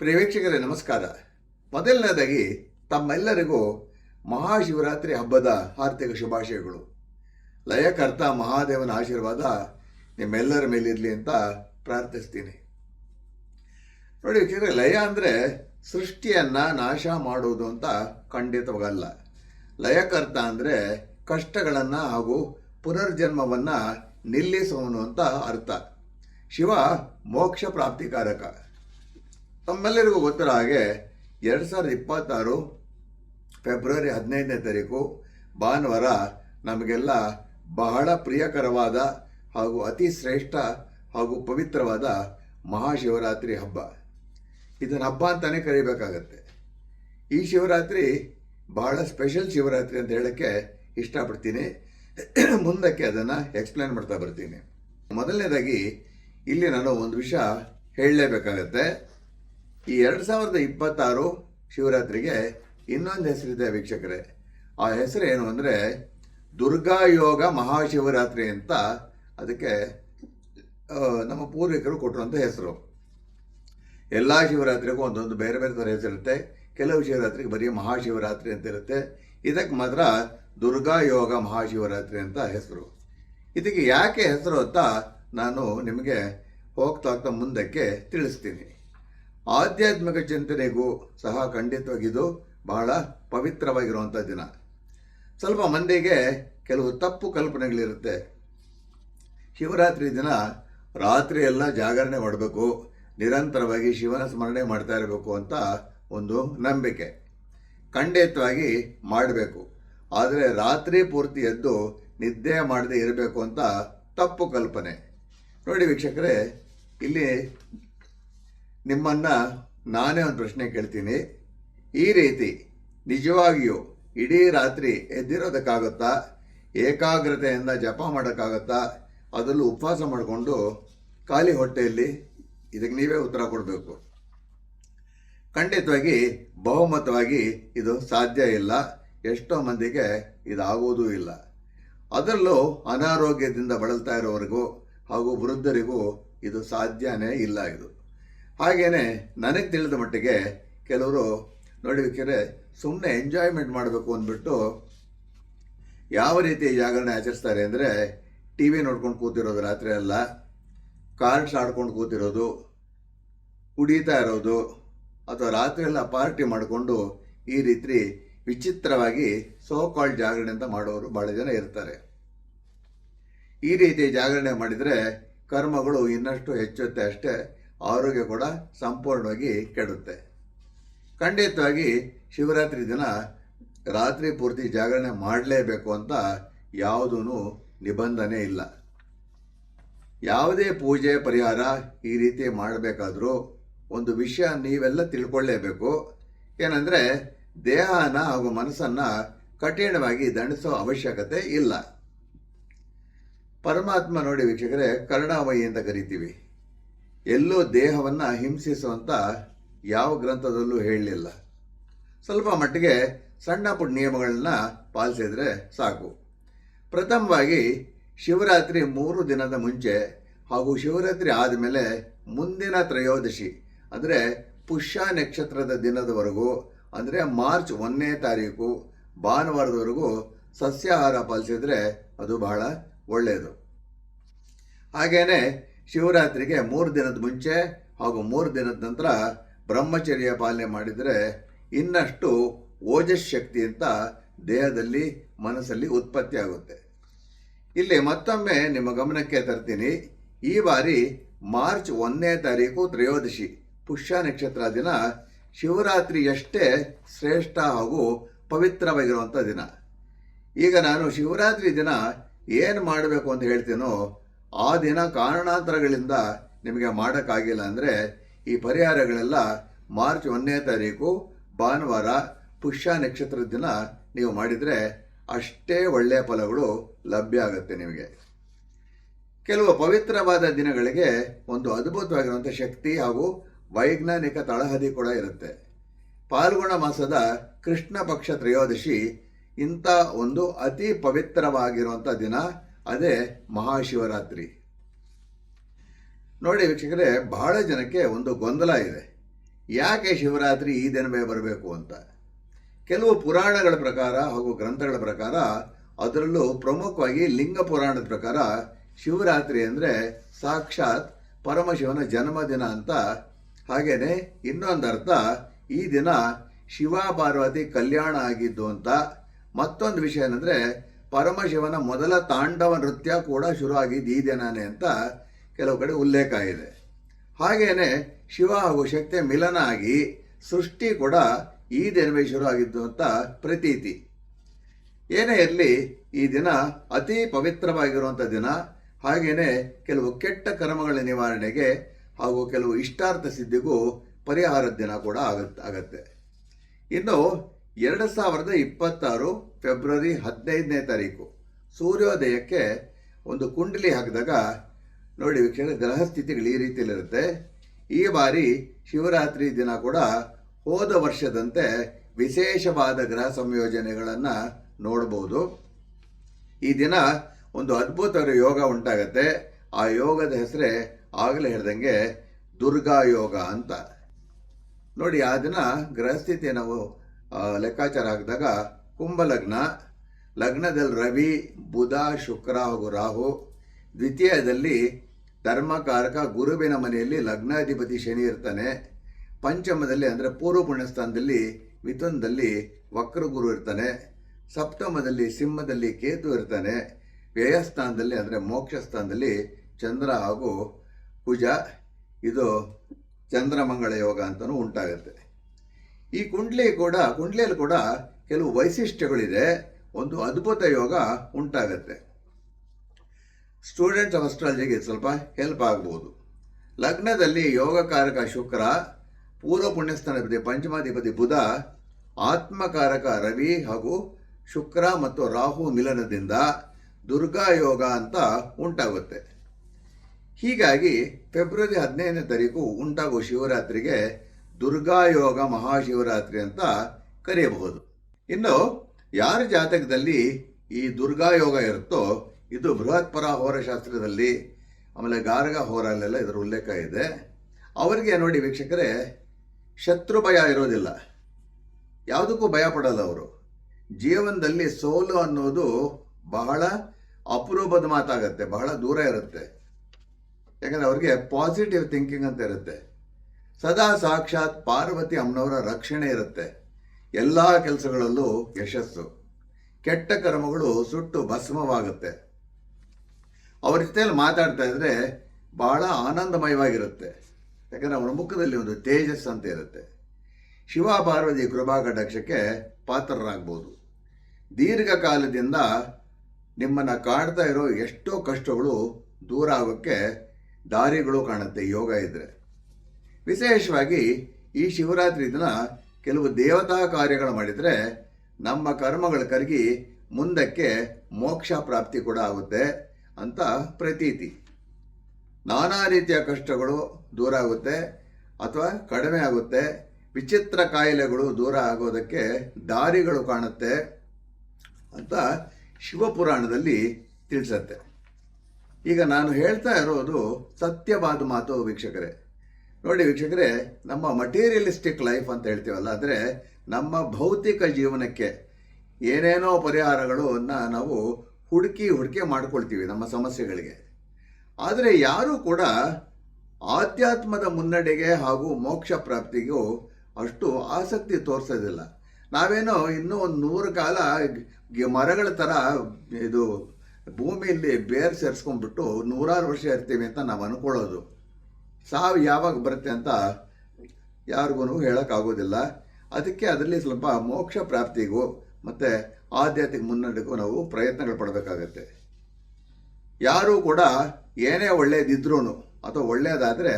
ಪ್ರಿಯ ವೀಕ್ಷಕರೇ ನಮಸ್ಕಾರ. ಮೊದಲನೇದಾಗಿ, ತಮ್ಮೆಲ್ಲರಿಗೂ ಮಹಾಶಿವರಾತ್ರಿ ಹಬ್ಬದ ಹಾರ್ದಿಕ ಶುಭಾಶಯಗಳು. ಲಯಕರ್ತ ಮಹಾದೇವನ ಆಶೀರ್ವಾದ ನಿಮ್ಮೆಲ್ಲರ ಮೇಲಿರಲಿ ಅಂತ ಪ್ರಾರ್ಥಿಸ್ತೀನಿ. ನೋಡಿ ಯಾಕೆಂದರೆ ಲಯ ಅಂದರೆ ಸೃಷ್ಟಿಯನ್ನು ನಾಶ ಮಾಡುವುದು ಅಂತ ಖಂಡಿತವಾಗಲ್ಲ. ಲಯಕರ್ತ ಅಂದರೆ ಕಷ್ಟಗಳನ್ನು ಹಾಗೂ ಪುನರ್ಜನ್ಮವನ್ನು ನಿಲ್ಲಿಸುವನು ಅಂತ ಅರ್ಥ. ಶಿವ ಮೋಕ್ಷ ಪ್ರಾಪ್ತಿಕಾರಕ. ತಮ್ಮೆಲ್ಲರಿಗೂ ಗೊತ್ತಿರೋ ಹಾಗೆ ಎರಡು ಸಾವಿರದ ಇಪ್ಪತ್ತಾರು ಫೆಬ್ರವರಿ ಹದಿನೈದನೇ ತಾರೀಕು ಭಾನುವಾರ ನಮಗೆಲ್ಲ ಬಹಳ ಪ್ರಿಯಕರವಾದ ಹಾಗೂ ಅತಿ ಶ್ರೇಷ್ಠ ಹಾಗೂ ಪವಿತ್ರವಾದ ಮಹಾಶಿವರಾತ್ರಿ ಹಬ್ಬ. ಇದನ್ನು ಹಬ್ಬ ಅಂತಲೇ ಕರಿಬೇಕಾಗತ್ತೆ. ಈ ಶಿವರಾತ್ರಿ ಬಹಳ ಸ್ಪೆಷಲ್ ಶಿವರಾತ್ರಿ ಅಂತ ಹೇಳೋಕ್ಕೆ ಇಷ್ಟಪಡ್ತೀನಿ. ಮುಂದಕ್ಕೆ ಅದನ್ನು ಎಕ್ಸ್ಪ್ಲೇನ್ ಮಾಡ್ತಾ ಬರ್ತೀನಿ. ಮೊದಲನೇದಾಗಿ ಇಲ್ಲಿ ನಾನು ಒಂದು ವಿಷಯ ಹೇಳಲೇಬೇಕಾಗತ್ತೆ. ಈ ಎರಡು ಸಾವಿರದ ಇಪ್ಪತ್ತಾರು ಶಿವರಾತ್ರಿಗೆ ಇನ್ನೊಂದು ಹೆಸರಿದೆ ವೀಕ್ಷಕರೇ. ಆ ಹೆಸರು ಏನು ಅಂದರೆ ದುರ್ಗಾ ಯೋಗ ಮಹಾಶಿವರಾತ್ರಿ ಅಂತ ಅದಕ್ಕೆ ನಮ್ಮ ಪೂರ್ವಿಕರು ಕೊಟ್ಟಿರುವಂಥ ಹೆಸರು. ಎಲ್ಲ ಶಿವರಾತ್ರಿಗೂ ಒಂದೊಂದು ಬೇರೆ ಬೇರೆ ಥರ ಹೆಸರಿರುತ್ತೆ. ಕೆಲವು ಶಿವರಾತ್ರಿಗೆ ಬರೀ ಮಹಾಶಿವರಾತ್ರಿ ಅಂತ ಇರುತ್ತೆ. ಇದಕ್ಕೆ ಮಾತ್ರ ದುರ್ಗಾ ಯೋಗ ಮಹಾಶಿವರಾತ್ರಿ ಅಂತ ಹೆಸರು. ಇದಕ್ಕೆ ಯಾಕೆ ಹೆಸರು ಅಂತ ನಾನು ನಿಮಗೆ ಹೋಗ್ತಾ ಹೋಗ್ತಾ ಮುಂದಕ್ಕೆ ತಿಳಿಸ್ತೀನಿ. ಆಧ್ಯಾತ್ಮಿಕ ಚಿಂತನೆಗೂ ಸಹ ಖಂಡಿತವಾಗಿದ್ದು ಬಹಳ ಪವಿತ್ರವಾಗಿರುವಂಥ ದಿನ. ಸ್ವಲ್ಪ ಮಂದಿಗೆ ಕೆಲವು ತಪ್ಪು ಕಲ್ಪನೆಗಳಿರುತ್ತೆ. ಶಿವರಾತ್ರಿ ದಿನ ರಾತ್ರಿ ಎಲ್ಲ ಜಾಗರಣೆ ಮಾಡಬೇಕು, ನಿರಂತರವಾಗಿ ಶಿವನ ಸ್ಮರಣೆ ಮಾಡ್ತಾ ಇರಬೇಕು ಅಂತ ಒಂದು ನಂಬಿಕೆ. ಖಂಡಿತವಾಗಿ ಮಾಡಬೇಕು. ಆದರೆ ರಾತ್ರಿ ಪೂರ್ತಿ ಎದ್ದು ನಿದ್ದೆ ಮಾಡದೇ ಇರಬೇಕು ಅಂತ ತಪ್ಪು ಕಲ್ಪನೆ. ನೋಡಿ ವೀಕ್ಷಕರೇ, ಇಲ್ಲಿ ನಿಮ್ಮನ್ನು ನಾನೇ ಒಂದು ಪ್ರಶ್ನೆ ಕೇಳ್ತೀನಿ. ಈ ರೀತಿ ನಿಜವಾಗಿಯೂ ಇಡೀ ರಾತ್ರಿ ಎದ್ದಿರೋದಕ್ಕಾಗುತ್ತಾ? ಏಕಾಗ್ರತೆಯಿಂದ ಜಪ ಮಾಡೋಕ್ಕಾಗತ್ತಾ? ಅದರಲ್ಲೂ ಉಪವಾಸ ಮಾಡಿಕೊಂಡು ಖಾಲಿ ಹೊಟ್ಟೆಯಲ್ಲಿ ಇದಕ್ಕೆ ನೀವೇ ಉತ್ತರ ಕೊಡಬೇಕು. ಖಂಡಿತವಾಗಿ ಬಹುಮತವಾಗಿ ಇದು ಸಾಧ್ಯ ಇಲ್ಲ. ಎಷ್ಟೋ ಮಂದಿಗೆ ಇದಾಗುವುದೂ ಇಲ್ಲ. ಅದರಲ್ಲೂ ಅನಾರೋಗ್ಯದಿಂದ ಬಳಲ್ತಾ ಇರೋವರೆಗೂ ಹಾಗೂ ವೃದ್ಧರಿಗೂ ಇದು ಸಾಧ್ಯನೇ ಇಲ್ಲ ಇದು. ಹಾಗೇನೆ ನನಗೆ ತಿಳಿದ ಮಟ್ಟಿಗೆ ಕೆಲವರು ನೋಡಿ ವೀಕ್ಷಕರೇ ಸುಮ್ಮನೆ ಎಂಜಾಯ್ಮೆಂಟ್ ಮಾಡಬೇಕು ಅಂದ್ಬಿಟ್ಟು ಯಾವ ರೀತಿ ಜಾಗರಣೆ ಆಚರಿಸ್ತಾರೆ ಅಂದರೆ ಟಿ ವಿ ನೋಡ್ಕೊಂಡು ಕೂತಿರೋದು ರಾತ್ರಿ ಎಲ್ಲ ಕಾರ್ಡ್ಸ್ ಆಡ್ಕೊಂಡು ಕೂತಿರೋದು, ಕುಡಿತಾ ಇರೋದು, ಅಥವಾ ರಾತ್ರಿ ಎಲ್ಲ ಪಾರ್ಟಿ ಮಾಡಿಕೊಂಡು ಈ ರೀತಿ ವಿಚಿತ್ರವಾಗಿ ಸೋ ಕಾಲ್ಡ್ ಜಾಗರಣೆ ಅಂತ ಮಾಡೋರು ಭಾಳ ಜನ ಇರ್ತಾರೆ. ಈ ರೀತಿ ಜಾಗರಣೆ ಮಾಡಿದರೆ ಕರ್ಮಗಳು ಇನ್ನಷ್ಟು ಹೆಚ್ಚುತ್ತೆ ಅಷ್ಟೇ. ಆರೋಗ್ಯ ಕೂಡ ಸಂಪೂರ್ಣವಾಗಿ ಕೆಡುತ್ತೆ. ಖಂಡಿತವಾಗಿ ಶಿವರಾತ್ರಿ ದಿನ ರಾತ್ರಿ ಪೂರ್ತಿ ಜಾಗರಣೆ ಮಾಡಲೇಬೇಕು ಅಂತ ಯಾವುದೂ ನಿಬಂಧನೆ ಇಲ್ಲ. ಯಾವುದೇ ಪೂಜೆ ಪರಿಹಾರ ಈ ರೀತಿ ಮಾಡಬೇಕಾದ್ರೂ ಒಂದು ವಿಷಯ ನೀವೆಲ್ಲ ತಿಳ್ಕೊಳ್ಳೇಬೇಕು. ಏನಂದರೆ ದೇಹನ ಹಾಗೂ ಮನಸ್ಸನ್ನು ಕಠಿಣವಾಗಿ ದಂಡಿಸೋ ಅವಶ್ಯಕತೆ ಇಲ್ಲ. ಪರಮಾತ್ಮ ನೋಡಿ ವೀಕ್ಷಕರೇ, ಕರುಣಾಮಯಿ ಅಂತ ಕರಿತೀವಿ. ಎಲ್ಲೂ ದೇಹವನ್ನು ಹಿಂಸಿಸುವಂಥ ಯಾವ ಗ್ರಂಥದಲ್ಲೂ ಹೇಳಲಿಲ್ಲ. ಸ್ವಲ್ಪ ಮಟ್ಟಿಗೆ ಸಣ್ಣ ಪುಟ್ಟ ನಿಯಮಗಳನ್ನ ಪಾಲಿಸಿದರೆ ಸಾಕು. ಪ್ರಥಮವಾಗಿ ಶಿವರಾತ್ರಿ ಮೂರು ದಿನದ ಮುಂಚೆ ಹಾಗೂ ಶಿವರಾತ್ರಿ ಆದಮೇಲೆ ಮುಂದಿನ ತ್ರಯೋದಶಿ, ಅಂದರೆ ಪುಷ್ಯ ನಕ್ಷತ್ರದ ದಿನದವರೆಗೂ, ಅಂದರೆ ಮಾರ್ಚ್ ಒಂದನೇ ತಾರೀಕು ಭಾನುವಾರದವರೆಗೂ ಸಸ್ಯಾಹಾರ ಪಾಲಿಸಿದರೆ ಅದು ಬಹಳ ಒಳ್ಳೆಯದು. ಹಾಗೇನೆ ಶಿವರಾತ್ರಿಗೆ ಮೂರು ದಿನದ ಮುಂಚೆ ಹಾಗೂ ಮೂರು ದಿನದ ನಂತರ ಬ್ರಹ್ಮಚರ್ಯ ಪಾಲನೆ ಮಾಡಿದರೆ ಇನ್ನಷ್ಟು ಓಜಸ್ ಶಕ್ತಿ ಅಂತ ದೇಹದಲ್ಲಿ, ಮನಸ್ಸಲ್ಲಿ ಉತ್ಪತ್ತಿ ಆಗುತ್ತೆ. ಇಲ್ಲಿ ಮತ್ತೊಮ್ಮೆ ನಿಮ್ಮ ಗಮನಕ್ಕೆ ತರ್ತೀನಿ. ಈ ಬಾರಿ ಮಾರ್ಚ್ ಒಂದನೇ ತಾರೀಕು ತ್ರಯೋದಶಿ, ಪುಷ್ಯ ನಕ್ಷತ್ರ ದಿನ. ಶಿವರಾತ್ರಿಯಷ್ಟೇ ಶ್ರೇಷ್ಠ ಹಾಗೂ ಪವಿತ್ರವಾಗಿರುವಂಥ ದಿನ. ಈಗ ನಾನು ಶಿವರಾತ್ರಿ ದಿನ ಏನು ಮಾಡಬೇಕು ಅಂತ ಹೇಳ್ತೀನೋ ಆ ದಿನ ಕಾರಣಾಂತರಗಳಿಂದ ನಿಮಗೆ ಮಾಡೋಕ್ಕಾಗಿಲ್ಲ ಅಂದರೆ ಈ ಪರಿಹಾರಗಳೆಲ್ಲ ಮಾರ್ಚ್ ಒಂದನೇ ತಾರೀಕು, ಭಾನುವಾರ, ಪುಷ್ಯ ನಕ್ಷತ್ರದ ದಿನ ನೀವು ಮಾಡಿದರೆ ಅಷ್ಟೇ ಒಳ್ಳೆಯ ಫಲಗಳು ಲಭ್ಯ ಆಗುತ್ತೆ ನಿಮಗೆ. ಕೆಲವು ಪವಿತ್ರವಾದ ದಿನಗಳಿಗೆ ಒಂದು ಅದ್ಭುತವಾಗಿರುವಂಥ ಶಕ್ತಿ ಹಾಗೂ ವೈಜ್ಞಾನಿಕ ತಳಹದಿ ಕೂಡ ಇರುತ್ತೆ. ಪಾಲ್ಗುಣ ಮಾಸದ ಕೃಷ್ಣ ಪಕ್ಷ ತ್ರಯೋದಶಿ ಇಂಥ ಒಂದು ಅತಿ ಪವಿತ್ರವಾಗಿರುವಂಥ ದಿನ ಅದೇ ಮಹಾಶಿವರಾತ್ರಿ. ನೋಡಿ ವೀಕ್ಷಕರೇ, ಬಹಳ ಜನಕ್ಕೆ ಒಂದು ಗೊಂದಲ ಇದೆ. ಯಾಕೆ ಶಿವರಾತ್ರಿ ಈ ದಿನವೇ ಬರಬೇಕು ಅಂತ? ಕೆಲವು ಪುರಾಣಗಳ ಪ್ರಕಾರ ಹಾಗೂ ಗ್ರಂಥಗಳ ಪ್ರಕಾರ ಅದರಲ್ಲೂ ಪ್ರಮುಖವಾಗಿ ಲಿಂಗ ಪುರಾಣದ ಪ್ರಕಾರ ಶಿವರಾತ್ರಿ ಅಂದರೆ ಸಾಕ್ಷಾತ್ ಪರಮಶಿವನ ಜನ್ಮದಿನ ಅಂತ. ಹಾಗೇನೆ ಇನ್ನೊಂದು ಅರ್ಥ, ಈ ದಿನ ಶಿವ ಪಾರ್ವತಿ ಕಲ್ಯಾಣ ಆಗಿದ್ದು ಅಂತ. ಮತ್ತೊಂದು ವಿಷಯ ಏನಂದ್ರೆ ಪರಮಶಿವನ ಮೊದಲ ತಾಂಡವ ನೃತ್ಯ ಕೂಡ ಶುರುವಾಗಿದ್ದು ಈ ದಿನಾನೇ ಅಂತ ಕೆಲವು ಕಡೆ ಉಲ್ಲೇಖ ಇದೆ. ಹಾಗೆಯೇ ಶಿವ ಹಾಗೂ ಶಕ್ತಿಯ ಮಿಲನ ಆಗಿ ಸೃಷ್ಟಿ ಕೂಡ ಈ ದಿನವೇ ಶುರು ಆಗಿದ್ದು ಅಂತ ಪ್ರತೀತಿ. ಏನೇ ಇರಲಿ, ಈ ದಿನ ಅತಿ ಪವಿತ್ರವಾಗಿರುವಂಥ ದಿನ. ಹಾಗೆಯೇ ಕೆಲವು ಕೆಟ್ಟ ಕರ್ಮಗಳ ನಿವಾರಣೆಗೆ ಹಾಗೂ ಕೆಲವು ಇಷ್ಟಾರ್ಥ ಸಿದ್ಧಿಗೂ ಪರಿಹಾರದ ದಿನ ಕೂಡ ಆಗತ್ತೆ ಆಗತ್ತೆ. ಇನ್ನು ಎರಡು ಸಾವಿರದ ಇಪ್ಪತ್ತಾರು ಫೆಬ್ರವರಿ ಹದಿನೈದನೇ ತಾರೀಕು. ಸೂರ್ಯೋದಯಕ್ಕೆ ಒಂದು ಕುಂಡಲಿ ಹಾಕಿದಾಗ, ನೋಡಿ ವೀಕ್ಷಣೆ ಗ್ರಹ ಸ್ಥಿತಿಗಳು ಈ ರೀತಿಯಲ್ಲಿರುತ್ತೆ. ಈ ಬಾರಿ ಶಿವರಾತ್ರಿ ದಿನ ಕೂಡ ಹೋದ ವರ್ಷದಂತೆ ವಿಶೇಷವಾದ ಗ್ರಹ ಸಂಯೋಜನೆಗಳನ್ನು ನೋಡಬಹುದು ಈ ದಿನ ಒಂದು ಅದ್ಭುತವಾದ ಯೋಗ ಉಂಟಾಗತ್ತೆ. ಆ ಯೋಗದ ಹೆಸರೇ ಆಗಲೇ ಹೇಳ್ದಂಗೆ ದುರ್ಗಾ ಯೋಗ ಅಂತ. ನೋಡಿ, ಆ ದಿನ ಗ್ರಹಸ್ಥಿತಿ ನಾವು ಲೆಕ್ಕಾಚಾರ ಹಾಕಿದಾಗ ಕುಂಭಲಗ್ನ, ಲಗ್ನದಲ್ಲಿ ರವಿ, ಬುಧ, ಶುಕ್ರ ಹಾಗೂ ರಾಹು. ದ್ವಿತೀಯದಲ್ಲಿ ಧರ್ಮಕಾರಕ ಗುರುವಿನ ಮನೆಯಲ್ಲಿ ಲಗ್ನಾಧಿಪತಿ ಶನಿ ಇರ್ತಾನೆ. ಪಂಚಮದಲ್ಲಿ ಅಂದರೆ ಪೂರ್ವ ಪುಣ್ಯಸ್ಥಾನದಲ್ಲಿ ಮಿಥುನದಲ್ಲಿ ವಕ್ರಗುರು ಇರ್ತಾನೆ. ಸಪ್ತಮದಲ್ಲಿ ಸಿಂಹದಲ್ಲಿ ಕೇತು ಇರ್ತಾನೆ. ವ್ಯಯಸ್ಥಾನದಲ್ಲಿ ಅಂದರೆ ಮೋಕ್ಷ ಸ್ಥಾನದಲ್ಲಿ ಚಂದ್ರ ಹಾಗೂ ಕುಜ. ಇದು ಚಂದ್ರಮಂಗಳ ಯೋಗ ಅಂತಲೂ ಉಂಟಾಗುತ್ತೆ. ಈ ಕುಂಡ್ಲಿ ಕೂಡ, ಕುಂಡ್ಲಿಯಲ್ಲಿ ಕೂಡ ಕೆಲವು ವೈಶಿಷ್ಟ್ಯಗಳಿದೆ. ಒಂದು ಅದ್ಭುತ ಯೋಗ ಉಂಟಾಗತ್ತೆ. ಸ್ಟೂಡೆಂಟ್ಸ್ ಆಫ್ ಅಸ್ಟ್ರಾಲಜಿಗೆ ಸ್ವಲ್ಪ ಹೆಲ್ಪ್ ಆಗ್ಬೋದು. ಲಗ್ನದಲ್ಲಿ ಯೋಗಕಾರಕ ಶುಕ್ರ, ಪೂರ್ವ ಪುಣ್ಯಸ್ಥಾನಾಧಿಪತಿ ಪಂಚಮಾಧಿಪತಿ ಬುಧ, ಆತ್ಮಕಾರಕ ರವಿ ಹಾಗೂ ಶುಕ್ರ ಮತ್ತು ರಾಹು ಮಿಲನದಿಂದ ದುರ್ಗಾ ಯೋಗ ಅಂತ ಉಂಟಾಗುತ್ತೆ. ಹೀಗಾಗಿ ಫೆಬ್ರವರಿ ಹದಿನೈದನೇ ತಾರೀಕು ಉಂಟಾಗುವ ಶಿವರಾತ್ರಿಗೆ ದುರ್ಗಾ ಯೋಗ ಮಹಾಶಿವರಾತ್ರಿ ಅಂತ ಕರೆಯಬಹುದು. ಇನ್ನು ಯಾರ ಜಾತಕದಲ್ಲಿ ಈ ದುರ್ಗಾ ಯೋಗ ಇರುತ್ತೋ, ಇದು ಬೃಹತ್ ಪರ ಹೋರಶಾಸ್ತ್ರದಲ್ಲಿ, ಆಮೇಲೆ ಗಾರ್ಗ ಹೋರಲ್ಲೆಲ್ಲ ಇದರ ಉಲ್ಲೇಖ ಇದೆ. ಅವರಿಗೆ ನೋಡಿ ವೀಕ್ಷಕರೇ, ಶತ್ರು ಭಯ ಇರೋದಿಲ್ಲ. ಯಾವುದಕ್ಕೂ ಭಯ ಪಡಲ್ಲ ಅವರು. ಜೀವನದಲ್ಲಿ ಸೋಲು ಅನ್ನೋದು ಬಹಳ ಅಪರೂಪದ ಮಾತಾಗತ್ತೆ, ಬಹಳ ದೂರ ಇರುತ್ತೆ. ಯಾಕಂದರೆ ಅವ್ರಿಗೆ ಪಾಸಿಟಿವ್ ಥಿಂಕಿಂಗ್ ಅಂತ ಇರುತ್ತೆ. ಸದಾ ಸಾಕ್ಷಾತ್ ಪಾರ್ವತಿ ಅಮ್ಮನವರ ರಕ್ಷಣೆ ಇರುತ್ತೆ. ಎಲ್ಲ ಕೆಲಸಗಳಲ್ಲೂ ಯಶಸ್ಸು. ಕೆಟ್ಟ ಕರ್ಮಗಳು ಸುಟ್ಟು ಭಸ್ಮವಾಗುತ್ತೆ. ಅವ್ರ ಜೊತೆಯಲ್ಲಿ ಮಾತಾಡ್ತಾ ಇದ್ರೆ ಬಹಳ ಆನಂದಮಯವಾಗಿರುತ್ತೆ. ಯಾಕಂದರೆ ಅವನ ಮುಖದಲ್ಲಿ ಒಂದು ತೇಜಸ್ ಅಂತ ಇರುತ್ತೆ. ಶಿವ ಪಾರ್ವತಿ ಕೃಪಾ ಕಟಾಕ್ಷಕ್ಕೆ ಪಾತ್ರರಾಗ್ಬೋದು. ದೀರ್ಘಕಾಲದಿಂದ ನಿಮ್ಮನ್ನು ಕಾಡ್ತಾ ಇರೋ ಎಷ್ಟೋ ಕಷ್ಟಗಳು ದೂರ ಆಗೋಕ್ಕೆ ದಾರಿಗಳು ಕಾಣುತ್ತೆ ಯೋಗ ಇದ್ದರೆ ವಿಶೇಷವಾಗಿ ಈ ಶಿವರಾತ್ರಿ ದಿನ ಕೆಲವು ದೇವತಾ ಕಾರ್ಯಗಳು ಮಾಡಿದರೆ ನಮ್ಮ ಕರ್ಮಗಳು ಕರಗಿ ಮುಂದಕ್ಕೆ ಮೋಕ್ಷ ಪ್ರಾಪ್ತಿ ಕೂಡ ಆಗುತ್ತೆ ಅಂತ ಪ್ರತೀತಿ. ನಾನಾ ರೀತಿಯ ಕಷ್ಟಗಳು ದೂರ ಆಗುತ್ತೆ ಅಥವಾ ಕಡಿಮೆ ಆಗುತ್ತೆ. ವಿಚಿತ್ರ ಕಾಯಿಲೆಗಳು ದೂರ ಆಗೋದಕ್ಕೆ ದಾರಿಗಳು ಕಾಣುತ್ತೆ ಅಂತ ಶಿವಪುರಾಣದಲ್ಲಿ ತಿಳಿಸತ್ತೆ. ಈಗ ನಾನು ಹೇಳ್ತಾ ಇರೋದು ಸತ್ಯವಾದ ಮಾತು ವೀಕ್ಷಕರೇ. ನೋಡಿ ವೀಕ್ಷಕರೇ, ನಮ್ಮ ಮಟೀರಿಯಲಿಸ್ಟಿಕ್ ಲೈಫ್ ಅಂತ ಹೇಳ್ತೀವಲ್ಲ, ಆದರೆ ನಮ್ಮ ಭೌತಿಕ ಜೀವನಕ್ಕೆ ಏನೇನೋ ಪರಿಹಾರಗಳನ್ನು ನಾವು ಹುಡುಕಿ ಹುಡುಕಿ ಮಾಡ್ಕೊಳ್ತೀವಿ ನಮ್ಮ ಸಮಸ್ಯೆಗಳಿಗೆ. ಆದರೆ ಯಾರೂ ಕೂಡ ಆಧ್ಯಾತ್ಮದ ಮುನ್ನಡೆಗೆ ಹಾಗೂ ಮೋಕ್ಷ ಪ್ರಾಪ್ತಿಗೂ ಅಷ್ಟು ಆಸಕ್ತಿ ತೋರಿಸೋದಿಲ್ಲ. ನಾವೇನೋ ಇನ್ನೂ ಒಂದು ನೂರು ಕಾಲ ಮರಗಳ ಥರ ಇದು ಭೂಮಿಯಲ್ಲಿ ಬೇರ್ ಸೇರಿಸ್ಕೊಂಡ್ಬಿಟ್ಟು ನೂರಾರು ವರ್ಷ ಇರ್ತೀವಿ ಅಂತ ನಾವು ಅನ್ಕೊಳ್ಳೋದು. ಸಾವು ಯಾವಾಗ ಬರುತ್ತೆ ಅಂತ ಯಾರಿಗೂ ಹೇಳೋಕ್ಕಾಗೋದಿಲ್ಲ. ಅದಕ್ಕೆ ಅದರಲ್ಲಿ ಸ್ವಲ್ಪ ಮೋಕ್ಷ ಪ್ರಾಪ್ತಿಗೂ ಮತ್ತು ಆಧ್ಯಾತ್ಮಿಕ ಮುನ್ನಡೆಗೂ ನಾವು ಪ್ರಯತ್ನಗಳು ಪಡಬೇಕಾಗತ್ತೆ. ಯಾರೂ ಕೂಡ ಏನೇ ಒಳ್ಳೆಯದಿದ್ರೂ ಅಥವಾ ಒಳ್ಳೆಯದಾದರೆ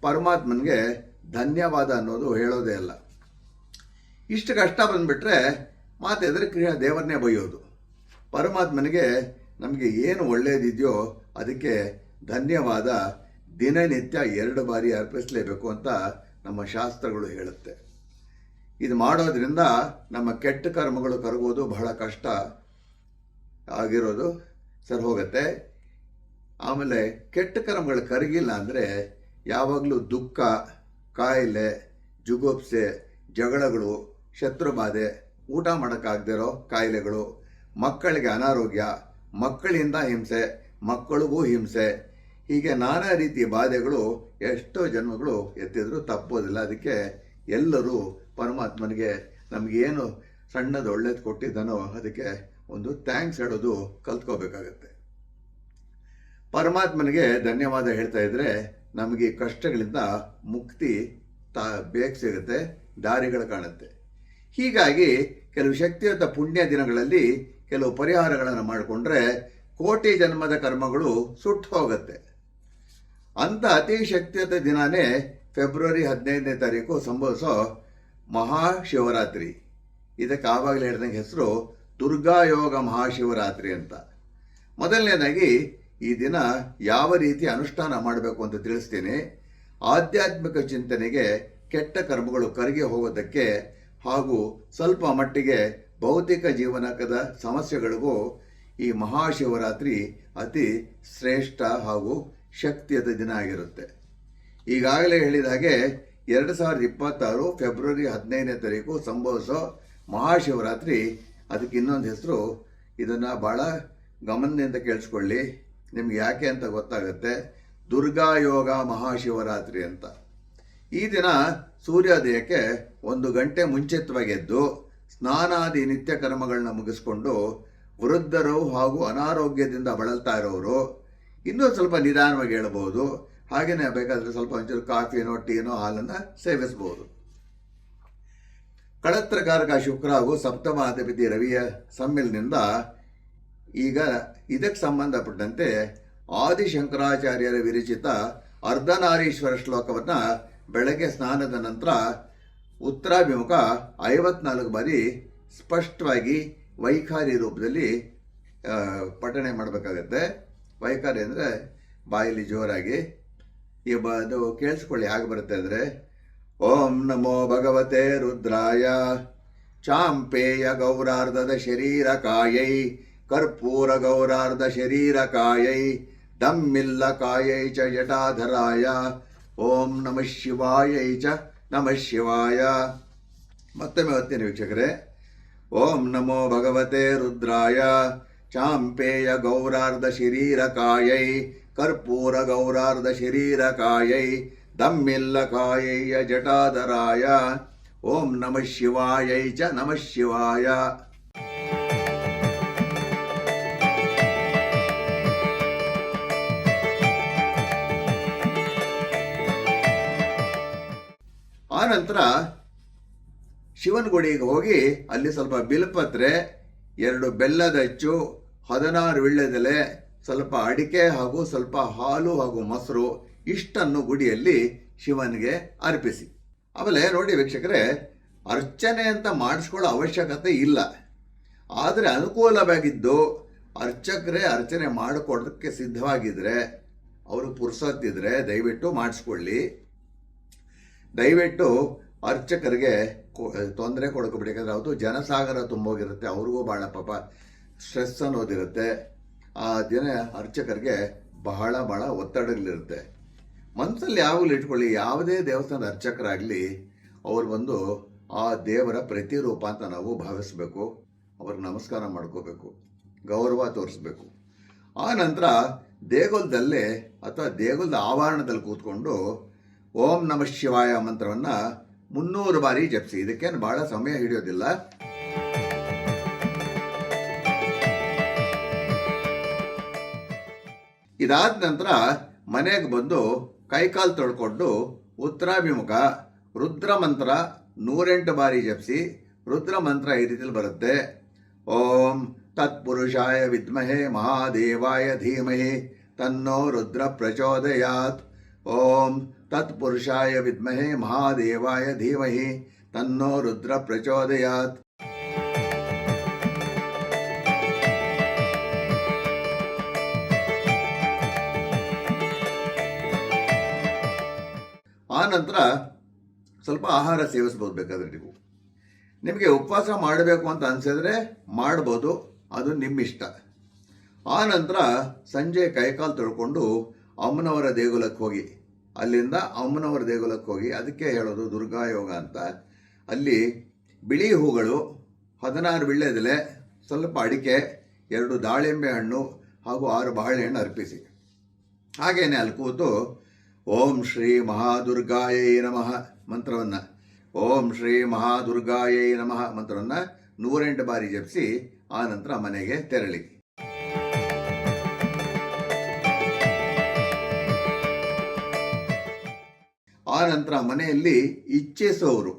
ಪರಮಾತ್ಮನಿಗೆ ಧನ್ಯವಾದ ಅನ್ನೋದು ಹೇಳೋದೇ ಅಲ್ಲ. ಇಷ್ಟು ಕಷ್ಟ ಬಂದುಬಿಟ್ರೆ ಮಾತೆದ್ರೆ ಕ್ರಿಯಾ ದೇವರನ್ನೇ ಬೈಯೋದು ಪರಮಾತ್ಮನಿಗೆ ನಮಗೆ ಏನು ಒಳ್ಳೆಯದಿದೆಯೋ ಅದಕ್ಕೆ ಧನ್ಯವಾದ ದಿನನಿತ್ಯ ಎರಡು ಬಾರಿ ಅರ್ಪಿಸಲೇಬೇಕು ಅಂತ ನಮ್ಮ ಶಾಸ್ತ್ರಗಳು ಹೇಳುತ್ತೆ. ಇದು ಮಾಡೋದ್ರಿಂದ ನಮ್ಮ ಕೆಟ್ಟ ಕರ್ಮಗಳು ಕರಗೋದು ಬಹಳ ಕಷ್ಟ ಆಗಿರೋದು ಸರಿ ಹೋಗುತ್ತೆ. ಆಮೇಲೆ ಕೆಟ್ಟ ಕರ್ಮಗಳು ಕರಗಿಲ್ಲ ಅಂದರೆ ಯಾವಾಗಲೂ ದುಃಖ, ಕಾಯಿಲೆ, ಜುಗುಪ್ಸೆ, ಜಗಳಗಳು, ಶತ್ರುಬಾಧೆ, ಊಟ ಮಾಡೋಕ್ಕಾಗದಿರೋ ಕಾಯಿಲೆಗಳು, ಮಕ್ಕಳಿಗೆ ಅನಾರೋಗ್ಯ, ಮಕ್ಕಳಿಂದ ಹಿಂಸೆ, ಮಕ್ಕಳಿಗೂ ಹಿಂಸೆ ಹೀಗೆ ನಾನಾ ರೀತಿಯ ಬಾಧೆಗಳು ಎಷ್ಟೋ ಜನ್ಮಗಳು ಎತ್ತಿದ್ರು ತಪ್ಪೋದಿಲ್ಲ. ಅದಕ್ಕೆ ಎಲ್ಲರೂ ಪರಮಾತ್ಮನಿಗೆ ನಮಗೇನು ಸಣ್ಣದು ಒಳ್ಳೇದು ಕೊಟ್ಟಿದ್ದಾನೋ ಅದಕ್ಕೆ ಒಂದು ಥ್ಯಾಂಕ್ಸ್ ಹೇಳೋದು ಕಲ್ತ್ಕೋಬೇಕಾಗತ್ತೆ. ಪರಮಾತ್ಮನಿಗೆ ಧನ್ಯವಾದ ಹೇಳ್ತಾ ಇದ್ರೆ ನಮಗೆ ಕಷ್ಟಗಳಿಂದ ಮುಕ್ತಿ ತಾ ಬೇಗ ಸಿಗುತ್ತೆ, ದಾರಿಗಳು ಕಾಣುತ್ತೆ. ಹೀಗಾಗಿ ಕೆಲವು ಶಕ್ತಿಯುತ ಪುಣ್ಯ ದಿನಗಳಲ್ಲಿ ಕೆಲವು ಪರಿಹಾರಗಳನ್ನು ಮಾಡಿಕೊಂಡ್ರೆ ಕೋಟಿ ಜನ್ಮದ ಕರ್ಮಗಳು ಸುಟ್ಟು ಹೋಗುತ್ತೆ. ಅಂತ ಅತಿ ದಿನವೇ ಫೆಬ್ರವರಿ ಹದಿನೈದನೇ ತಾರೀಕು ಸಂಭವಿಸೋ ಮಹಾಶಿವರಾತ್ರಿ. ಇದಕ್ಕೆ ಆವಾಗಲೇ ಹೇಳ್ದಂಗೆ ಹೆಸರು ದುರ್ಗಾಯೋಗ ಮಹಾಶಿವರಾತ್ರಿ ಅಂತ. ಮೊದಲನೇದಾಗಿ ಈ ದಿನ ಯಾವ ರೀತಿ ಅನುಷ್ಠಾನ ಮಾಡಬೇಕು ಅಂತ ತಿಳಿಸ್ತೀನಿ. ಆಧ್ಯಾತ್ಮಿಕ ಚಿಂತನೆಗೆ ಕೆಟ್ಟ ಕರ್ಮಗಳು ಕರಗಿ ಹೋಗೋದಕ್ಕೆ ಹಾಗೂ ಸ್ವಲ್ಪ ಮಟ್ಟಿಗೆ ಭೌತಿಕ ಜೀವನಕದ ಸಮಸ್ಯೆಗಳಿಗೂ ಈ ಮಹಾಶಿವರಾತ್ರಿ ಅತಿ ಶ್ರೇಷ್ಠ ಹಾಗೂ ಶಕ್ತಿಯದ ದಿನ ಆಗಿರುತ್ತೆ. ಈಗಾಗಲೇ ಹೇಳಿದ ಹಾಗೆ ಎರಡು ಸಾವಿರದ ಇಪ್ಪತ್ತಾರು ಫೆಬ್ರವರಿ ಹದಿನೈದನೇ ತಾರೀಕು ಸಂಭವಿಸೋ ಮಹಾಶಿವರಾತ್ರಿ. ಅದಕ್ಕೆ ಇನ್ನೊಂದು ಹೆಸರು, ಇದನ್ನು ಭಾಳ ಗಮನದಿಂದ ಕೇಳಿಸ್ಕೊಳ್ಳಿ. ನಿಮ್ಗೆ ಯಾಕೆ ಅಂತ ಗೊತ್ತಾಗುತ್ತೆ. ದುರ್ಗಾಯೋಗ ಮಹಾಶಿವರಾತ್ರಿ ಅಂತ. ಈ ದಿನ ಸೂರ್ಯೋದಯಕ್ಕೆ ಒಂದು ಗಂಟೆ ಮುಂಚಿತವಾಗಿ ಎದ್ದು ಸ್ನಾನಾದಿ ನಿತ್ಯ ಕರ್ಮಗಳನ್ನ ಮುಗಿಸ್ಕೊಂಡು ವೃದ್ಧರು ಹಾಗೂ ಅನಾರೋಗ್ಯದಿಂದ ಬಳಲ್ತಾ ಇರೋರು ಇನ್ನೂ ಸ್ವಲ್ಪ ನಿಧಾನವಾಗಿ ಹೇಳಬಹುದು ಹಾಗೆಯೇ ಬೇಕಾದರೆ ಸ್ವಲ್ಪ ಒಂಚೂರು ಕಾಫಿನೋ, ಟೀನೋ, ಹಾಲನ್ನು ಸೇವಿಸ್ಬೋದು. ಕಳತ್ರಕಾರಕ ಶುಕ್ರ ಹಾಗೂ ಸಪ್ತಮಾಧಿಪತಿ ರವಿಯ ಸಮ್ಮಿಲನಿಂದ ಈಗ ಇದಕ್ಕೆ ಸಂಬಂಧಪಟ್ಟಂತೆ ಆದಿಶಂಕರಾಚಾರ್ಯರ ವಿರಚಿತ ಅರ್ಧನಾರೀಶ್ವರ ಶ್ಲೋಕವನ್ನು ಬೆಳಗ್ಗೆ ಸ್ನಾನದ ನಂತರ ಉತ್ತರಾಭಿಮುಖ ಐವತ್ನಾಲ್ಕು ಬಾರಿ ಸ್ಪಷ್ಟವಾಗಿ ವೈಖಾರಿ ರೂಪದಲ್ಲಿ ಪಠಣೆ ಮಾಡಬೇಕಾಗತ್ತೆ. ವೈಖಾರಿ ಅಂದರೆ ಬಾಯಲ್ಲಿ ಜೋರಾಗಿ. ಈ ಬ ಅದು ಕೇಳಿಸ್ಕೊಳ್ಳಿ, ಹಾಗೆ ಬರುತ್ತೆ ಅಂದರೆ, ಓಂ ನಮೋ ಭಗವತೆ ರುದ್ರಾಯ, ಚಾಂಪೇಯ ಗೌರಾರ್ಧದ ಶರೀರ ಕಾಯೈ, ಕರ್ಪೂರ ಗೌರಾರ್ಧ ಶರೀರ ಕಾಯೈ, ದಮ್ಮಿಲ್ಲ ಕಾಯೈ ಚ ಜಟಾಧರಾಯ ಓಂ ನಮಃ ಶಿವಾಯೈ ಚ ನಮಃ ಶಿವಾಯ. ಮತ್ತೊಮ್ಮೆ ಓದ್ತೀನಿ ವೀಕ್ಷಕರೇ. ಓಂ ನಮೋ ಭಗವತೆ ರುದ್ರಾಯ ಚಾಂಪೇಯ ಗೌರಾರ್ಧ ಶರೀರಕಾಯೈ ಕರ್ಪೂರ ಗೌರಾರ್ಧ ಶರೀರಕಾಯೈ ದಮ್ಮಿಲ್ಲ ಕಾಯಯ್ಯ ಜಟಾಧರಾಯ ಓಂ ನಮಃ ಶಿವಾಯೈ ಚ ನಮಃ ಶಿವಾಯ ಆನಂತರ ಶಿವನ ಗುಡಿಗೆ ಹೋಗಿ ಅಲ್ಲಿ ಸ್ವಲ್ಪ ಬಿಲ್ಪತ್ರೆ, ಎರಡು ಬೆಲ್ಲದ ಅಚ್ಚು ಹದಿನಾರು ವಿಳ್ಳೆದೆಲೆ ಸ್ವಲ್ಪ ಅಡಿಕೆ ಹಾಗೂ ಸ್ವಲ್ಪ ಹಾಲು ಹಾಗೂ ಮೊಸರು ಇಷ್ಟನ್ನು ಗುಡಿಯಲ್ಲಿ ಶಿವನಿಗೆ ಅರ್ಪಿಸಿ. ಆಮೇಲೆ ನೋಡಿ ವೀಕ್ಷಕರೇ, ಅರ್ಚನೆ ಅಂತ ಮಾಡಿಸ್ಕೊಳ್ಳೋ ಅವಶ್ಯಕತೆ ಇಲ್ಲ. ಆದರೆ ಅನುಕೂಲವಾಗಿದ್ದು ಅರ್ಚಕರೇ ಅರ್ಚನೆ ಮಾಡಿಕೊಡೋದಕ್ಕೆ ಸಿದ್ಧವಾಗಿದ್ದರೆ ಅವರು ಪುರುಸತ್ತಿದ್ರೆ ದಯವಿಟ್ಟು ಮಾಡಿಸ್ಕೊಳ್ಳಿ. ದಯವಿಟ್ಟು ಅರ್ಚಕರಿಗೆ ತೊಂದರೆ ಕೊಡಕ್ಕೆ ಅದು ಜನಸಾಗರ ತುಂಬೋಗಿರುತ್ತೆ, ಅವ್ರಿಗೂ ಭಾಳ ಪಾಪ. ಸ್ಟ್ರೆಸ್ ಅನ್ನೋದಿರುತ್ತೆ. ಆ ದಿನ ಅರ್ಚಕರಿಗೆ ಬಹಳ ಬಹಳ ಒತ್ತಡಗಳಿರುತ್ತೆ. ಮನಸ್ಸಲ್ಲಿ ಯಾವಾಗಲೂ ಇಟ್ಕೊಳ್ಳಿ, ಯಾವುದೇ ದೇವಸ್ಥಾನದ ಅರ್ಚಕರಾಗಲಿ, ಅವ್ರು ಬಂದು ಆ ದೇವರ ಪ್ರತಿರೂಪ ಅಂತ ನಾವು ಭಾವಿಸಬೇಕು. ಅವ್ರಿಗೆ ನಮಸ್ಕಾರ ಮಾಡ್ಕೋಬೇಕು. ಗೌರವ ತೋರಿಸ್ಬೇಕು. ಆ ನಂತರ ದೇಗುಲದಲ್ಲೇ ಅಥವಾ ದೇಗುಲದ ಆವರಣದಲ್ಲಿ ಕೂತ್ಕೊಂಡು ಓಂ ನಮಃ ಶಿವಾಯ ಮಂತ್ರವನ್ನು ಮುನ್ನೂರು ಬಾರಿ ಜಪಿಸಿ. ಇದಕ್ಕೇನು ಭಾಳ ಸಮಯ ಹಿಡಿಯೋದಿಲ್ಲ. ಇದಾದ ನಂತರ ಮನೆಗೆ ಬಂದು ಕೈಕಾಲು ತೊಳ್ಕೊಂಡು ಉತ್ತರಾಭಿಮುಖ, ರುದ್ರ ಮಂತ್ರ ನೂರೆಂಟು ಬಾರಿ ಜಪಿಸಿ, ರುದ್ರ ಮಂತ್ರ ಈ ರೀತಿಯಲ್ಲಿ ಬರುತ್ತೆ. ಓಂ ತತ್ಪುರುಷಾಯ ವಿದ್ಮಹೆ ಮಹಾದೇವಾಯ ಧೀಮಹಿ ತನ್ನೋ ರುದ್ರ ಪ್ರಚೋದಯಾತ್. ಓಂ ತತ್ಪುರುಷಾಯ ವಿದ್ಮಹೆ ಮಹಾದೇವಾಯ ಧೀಮಹಿ ತನ್ನೋ ರುದ್ರ ಪ್ರಚೋದಯಾತ್. ಆ ನಂತರ ಸ್ವಲ್ಪ ಆಹಾರ ಸೇವಿಸ್ಬೋದು ಬೇಕಾದರೆ ನೀವು. ನಿಮಗೆ ಉಪವಾಸ ಮಾಡಬೇಕು ಅಂತ ಅನಿಸಿದ್ರೆ ಮಾಡ್ಬೋದು, ಅದು ನಿಮ್ಮ ಇಷ್ಟ ಆ ನಂತರ ಸಂಜೆ ಕೈಕಾಲು ತೊಳ್ಕೊಂಡು ಅಮ್ಮನವರ ದೇಗುಲಕ್ಕೆ ಹೋಗಿ, ಅಲ್ಲಿಂದ ಅಮ್ಮನವರ ದೇಗುಲಕ್ಕೆ ಹೋಗಿ, ಅದಕ್ಕೆ ಹೇಳೋದು ದುರ್ಗಾಯೋಗ ಅಂತ. ಅಲ್ಲಿ ಬಿಳಿ ಹೂಗಳು, ಹದಿನಾರು ವಿಳ್ಳೆದೆಲೆ ಸ್ವಲ್ಪ ಅಡಿಕೆ, ಎರಡು ದಾಳಿಂಬೆ ಹಣ್ಣು ಹಾಗೂ ಆರು ಬಾಳೆಹಣ್ಣು ಅರ್ಪಿಸಿ. ಹಾಗೇನೆ ಅಲ್ಲಿ ಕೂತು ಓಂ ಶ್ರೀ ಮಹಾದುರ್ಗಾಯೈ ನಮಃ ಮಂತ್ರವನ್ನು. ಓಂ ಶ್ರೀ ಮಹಾದುರ್ಗಾಯೈ ನಮಃ ಮಂತ್ರವನ್ನು ನೂರೆಂಟು ಬಾರಿ ಜಪಿಸಿ, ಆ ನಂತರ ಮನೆಗೆ ತೆರಳಿ. ಆ ನಂತರ ಮನೆಯಲ್ಲಿ ಇಚ್ಛಿಸೋರು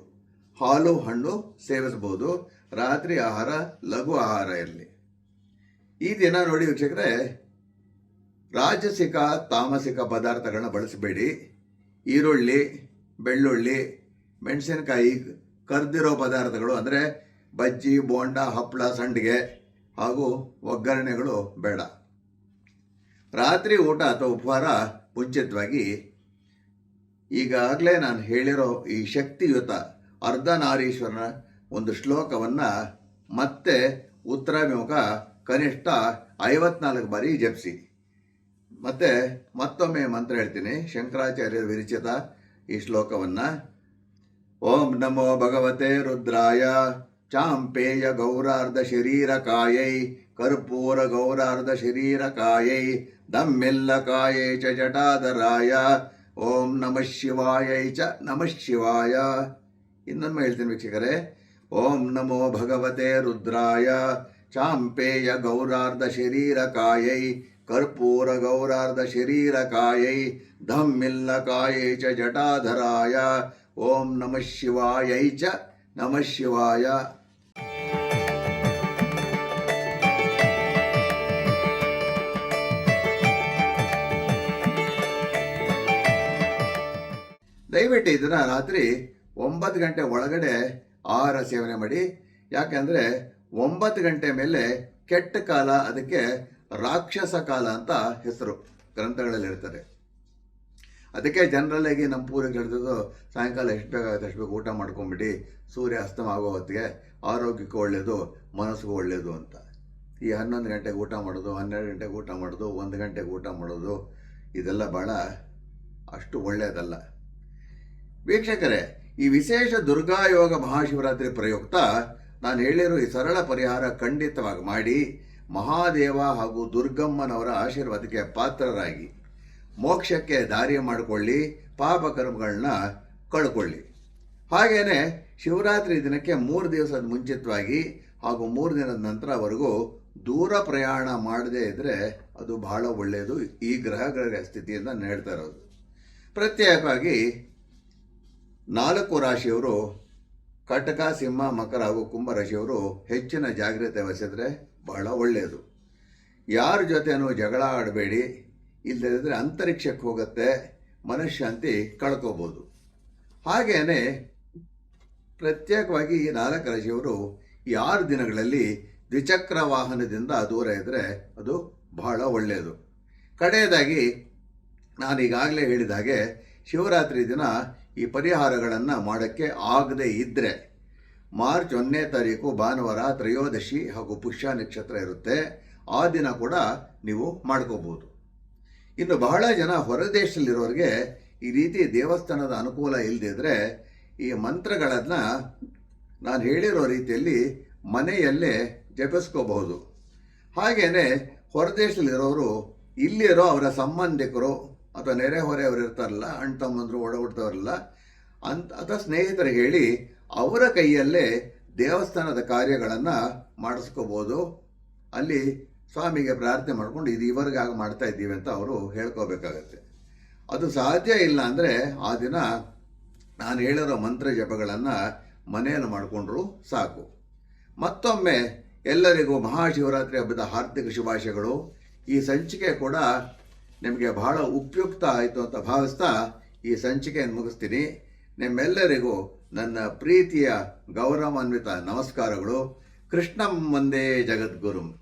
ಹಾಲು, ಹಣ್ಣು ಸೇವಿಸಬಹುದು. ರಾತ್ರಿ ಆಹಾರ, ಲಘು ಆಹಾರ ಇರಲಿ. ಈ ದಿನ ನೋಡಿ ವೀಕ್ಷಕರೇ ರಾಜಸಿಕ, ತಾಮಸಿಕ ಪದಾರ್ಥಗಳನ್ನ ಬಳಸಬೇಡಿ. ಈರುಳ್ಳಿ, ಬೆಳ್ಳುಳ್ಳಿ, ಮೆಣಸಿನಕಾಯಿ, ಕರ್ದಿರೋ ಪದಾರ್ಥಗಳು ಅಂದರೆ ಬಜ್ಜಿ, ಬೋಂಡ ಹಪ್ಪಳ ಸಂಡಿಗೆ ಹಾಗೂ ಒಗ್ಗರಣೆಗಳು ಬೇಡ. ರಾತ್ರಿ ಊಟ ಅಥವಾ ಉಪಹಾರ ಮುಂಚಿತವಾಗಿ ಈಗಾಗಲೇ ನಾನು ಹೇಳಿರೋ ಈ ಶಕ್ತಿಯುತ ಅರ್ಧನಾರೀಶ್ವರನ ಒಂದು ಶ್ಲೋಕವನ್ನು ಮತ್ತೆ ಉತ್ತರಾಭಿಮುಖ ಕನಿಷ್ಠ ಐವತ್ನಾಲ್ಕು ಬಾರಿ ಜಪಿಸಿ. ಮತ್ತೆ ಮತ್ತೊಮ್ಮೆ ಮಂತ್ರ ಹೇಳ್ತೀನಿ. ಶಂಕರಾಚಾರ್ಯರ ವಿರಚಿತ ಈ ಶ್ಲೋಕವನ್ನು. ಓಂ ನಮೋ ಭಗವತೆ ರುದ್ರಾಯ. ಚಾಂಪೇಯ ಗೌರಾರ್ಧ ಶರೀರಕಾಯೈ. ಕರ್ಪೂರ ಗೌರಾರ್ಧ ಶರೀರಕಾಯೈ. ದಮ್ಮೆಲ್ಲಕಾಯೈ ಚ ಜಟಾಧರಾಯ. ಓಂ ನಮಃ ಶಿವಾಯೈ ಚ ನಮಃ ಶಿವಾಯ. ಇನ್ನೊಮ್ಮೆ ಹೇಳ್ತೀನಿ ವೀಕ್ಷಕರೇ. ಓಂ ನಮೋ ಭಗವತೆ ರುದ್ರಾಯ. ಚಾಂಪೇಯ ಗೌರಾರ್ಧ ಶರೀರಕಾಯೈ. ಕರ್ಪೂರ ಗೌರಾರ್ಧ ಶರೀರಕಾಯೈ ಧಮ್ಮಿಲ್ಲಕಾಯೈ ಚ ಜಟಾಧರಾಯ ಓಂ ನಮಃ ಶಿವಾಯೈ ಚ ನಮಃ ಶಿವಾಯ ದಯವಿಟ್ಟು ಇದನ್ನ ರಾತ್ರಿ ಒಂಬತ್ತು ಗಂಟೆ ಒಳಗಡೆ ಆಹಾರ ಸೇವನೆ ಮಾಡಿ ಯಾಕೆಂದರೆ ಒಂಬತ್ತು ಗಂಟೆ ಮೇಲೆ ಕೆಟ್ಟ ಕಾಲ ಅದಕ್ಕೆ ರಾಕ್ಷಸ ಕಾಲ ಅಂತ ಹೆಸರು ಗ್ರಂಥಗಳಲ್ಲಿ ಹೇಳ್ತಾರೆ. ಅದಕ್ಕೆ ಜನರಲ್ಲಾಗಿ ನಮ್ಮ ಪೂರ್ವಿಕ ಹಿಡಿದು ಸಾಯಂಕಾಲ ಎಷ್ಟು ಬೇಕಾಗುತ್ತೆ ಅಷ್ಟು ಬೇಕು ಊಟ ಮಾಡ್ಕೊಂಬಿಟ್ಟು ಸೂರ್ಯ ಅಸ್ತಮ ಆಗೋ ಹೊತ್ತಿಗೆ ಆರೋಗ್ಯಕ್ಕೆ ಒಳ್ಳೆಯದು ಮನಸ್ಸಿಗೂ ಒಳ್ಳೆಯದು ಅಂತ. ಈ ಹನ್ನೊಂದು ಗಂಟೆಗೆ ಊಟ ಮಾಡೋದು, ಹನ್ನೆರಡು ಗಂಟೆಗೆ ಊಟ ಮಾಡೋದು, ಒಂದು ಗಂಟೆಗೆ ಊಟ ಮಾಡೋದು, ಇದೆಲ್ಲ ಭಾಳ ಅಷ್ಟು ಒಳ್ಳೆಯದಲ್ಲ ವೀಕ್ಷಕರೇ, ಈ ವಿಶೇಷ ದುರ್ಗಾಯೋಗ ಮಹಾಶಿವರಾತ್ರಿ ಪ್ರಯುಕ್ತ ನಾನು ಹೇಳಿರೋ ಈ ಸರಳ ಪರಿಹಾರ ಖಂಡಿತವಾಗಿ ಮಾಡಿ. ಮಹಾದೇವ ಹಾಗೂ ದುರ್ಗಮ್ಮನವರ ಆಶೀರ್ವಾದಕ್ಕೆ ಪಾತ್ರರಾಗಿ. ಮೋಕ್ಷಕ್ಕೆ ದಾರಿ ಮಾಡಿಕೊಳ್ಳಿ, ಪಾಪ ಕರ್ಮಗಳನ್ನ ಕಳ್ಕೊಳ್ಳಿ. ಹಾಗೇನೆ ಶಿವರಾತ್ರಿ ದಿನಕ್ಕೆ ಮೂರು ದಿವಸದ ಮುಂಚಿತವಾಗಿ ಹಾಗೂ ಮೂರು ದಿನದ ನಂತರವರೆಗೂ ದೂರ ಪ್ರಯಾಣ ಮಾಡದೇ ಇದ್ದರೆ ಅದು ಬಹಳ ಒಳ್ಳೆಯದು ಈ ಗ್ರಹಗಳ ಸ್ಥಿತಿಯಿಂದ ನೀಡ್ತಾ ಇರೋದು. ಪ್ರತ್ಯೇಕವಾಗಿ ನಾಲ್ಕು ರಾಶಿಯವರು ಕಟಕ, ಸಿಂಹ, ಮಕರ ಹಾಗೂ ಕುಂಭ ರಾಶಿಯವರು ಹೆಚ್ಚಿನ ಜಾಗ್ರತೆ ವಹಿಸಿದ್ರೆ ಬಹಳ ಒಳ್ಳೆಯದು. ಯಾರ ಜೊತೆನೂ ಜಗಳ ಆಡಬೇಡಿ ಇಲ್ಲದಿದ್ದರೆ ಅಂತರಿಕ್ಷಕ್ಕೆ ಹೋಗುತ್ತೆ ಮನಃಶಾಂತಿ ಕಳ್ಕೋಬೋದು. ಹಾಗೇ ಪ್ರತ್ಯೇಕವಾಗಿ ಈ ನಾಲ್ಕು ರಾಶಿಯವರು ಈ ಆರು ದಿನಗಳಲ್ಲಿ ದ್ವಿಚಕ್ರ ವಾಹನದಿಂದ ದೂರ ಇದ್ದರೆ ಅದು ಬಹಳ ಒಳ್ಳೆಯದು. ಕಡೆಯದಾಗಿ ನಾನು ಈಗಾಗಲೇ ಹೇಳಿದ ಹಾಗೆ ಶಿವರಾತ್ರಿ ದಿನ ಈ ಪರಿಹಾರಗಳನ್ನು ಮಾಡೋಕ್ಕೆ ಆಗದೇ ಇದ್ದರೆ ಮಾರ್ಚ್ ಒಂದನೇ ತಾರೀಕು ಭಾನುವಾರ ತ್ರಯೋದಶಿ ಹಾಗೂ ಪುಷ್ಯ ನಕ್ಷತ್ರ ಇರುತ್ತೆ. ಆ ದಿನ ಕೂಡ ನೀವು ಮಾಡ್ಕೋಬೋದು. ಇನ್ನು ಬಹಳ ಜನ ಹೊರದೇಶದಲ್ಲಿರೋರಿಗೆ ಈ ರೀತಿ ದೇವಸ್ಥಾನದ ಅನುಕೂಲ ಇಲ್ಲದಿದ್ದರೆ ಈ ಮಂತ್ರಗಳನ್ನು ನಾನು ಹೇಳಿರೋ ರೀತಿಯಲ್ಲಿ ಮನೆಯಲ್ಲೇ ಜಪಿಸ್ಕೋಬಹುದು. ಹಾಗೆಯೇ ಹೊರದೇಶದಲ್ಲಿರೋರು ಇಲ್ಲಿರೋ ಅವರ ಸಂಬಂಧಿಕರು ಅಥವಾ ನೆರೆಹೊರೆಯವರು ಇರ್ತಾರಲ್ಲ, ಅಣ್ಣ ತಮ್ಮಂದರು ಒಡ ಹುಡ್ತವ್ರಲ್ಲ ಅಂತ ಅಥವಾ ಸ್ನೇಹಿತರಿಗೆ ಹೇಳಿ ಅವರ ಕೈಯಲ್ಲೇ ದೇವಸ್ಥಾನದ ಕಾರ್ಯಗಳನ್ನು ಮಾಡಿಸ್ಕೋಬೋದು. ಅಲ್ಲಿ ಸ್ವಾಮಿಗೆ ಪ್ರಾರ್ಥನೆ ಮಾಡ್ಕೊಂಡು ಇದು ಇವರಿಗಾಗಿ ಮಾಡ್ತಾ ಇದ್ದೀವಿ ಅಂತ ಅವರು ಹೇಳ್ಕೋಬೇಕಾಗತ್ತೆ. ಅದು ಸಾಧ್ಯ ಇಲ್ಲ ಅಂದರೆ ಆ ದಿನ ನಾನು ಹೇಳಿರೋ ಮಂತ್ರ ಜಪಗಳನ್ನು ಮನೆಯಲ್ಲಿ ಮಾಡಿಕೊಂಡ್ರು ಸಾಕು. ಮತ್ತೊಮ್ಮೆ ಎಲ್ಲರಿಗೂ ಮಹಾಶಿವರಾತ್ರಿ ಹಬ್ಬದ ಹಾರ್ದಿಕ ಶುಭಾಶಯಗಳು. ಈ ಸಂಚಿಕೆ ಕೂಡ ನಿಮಗೆ ಬಹಳ ಉಪಯುಕ್ತ ಆಯಿತು ಅಂತ ಭಾವಿಸ್ತಾ ಈ ಸಂಚಿಕೆಯನ್ನು ಮುಗಿಸ್ತೀನಿ. ನಿಮ್ಮೆಲ್ಲರಿಗೂ ನನ್ನ ಪ್ರೀತಿಯ ಗೌರವಾನ್ವಿತ ನಮಸ್ಕಾರಗಳು. ಕೃಷ್ಣಂ ಒಂದೇ ಜಗದ್ಗುರುಂ.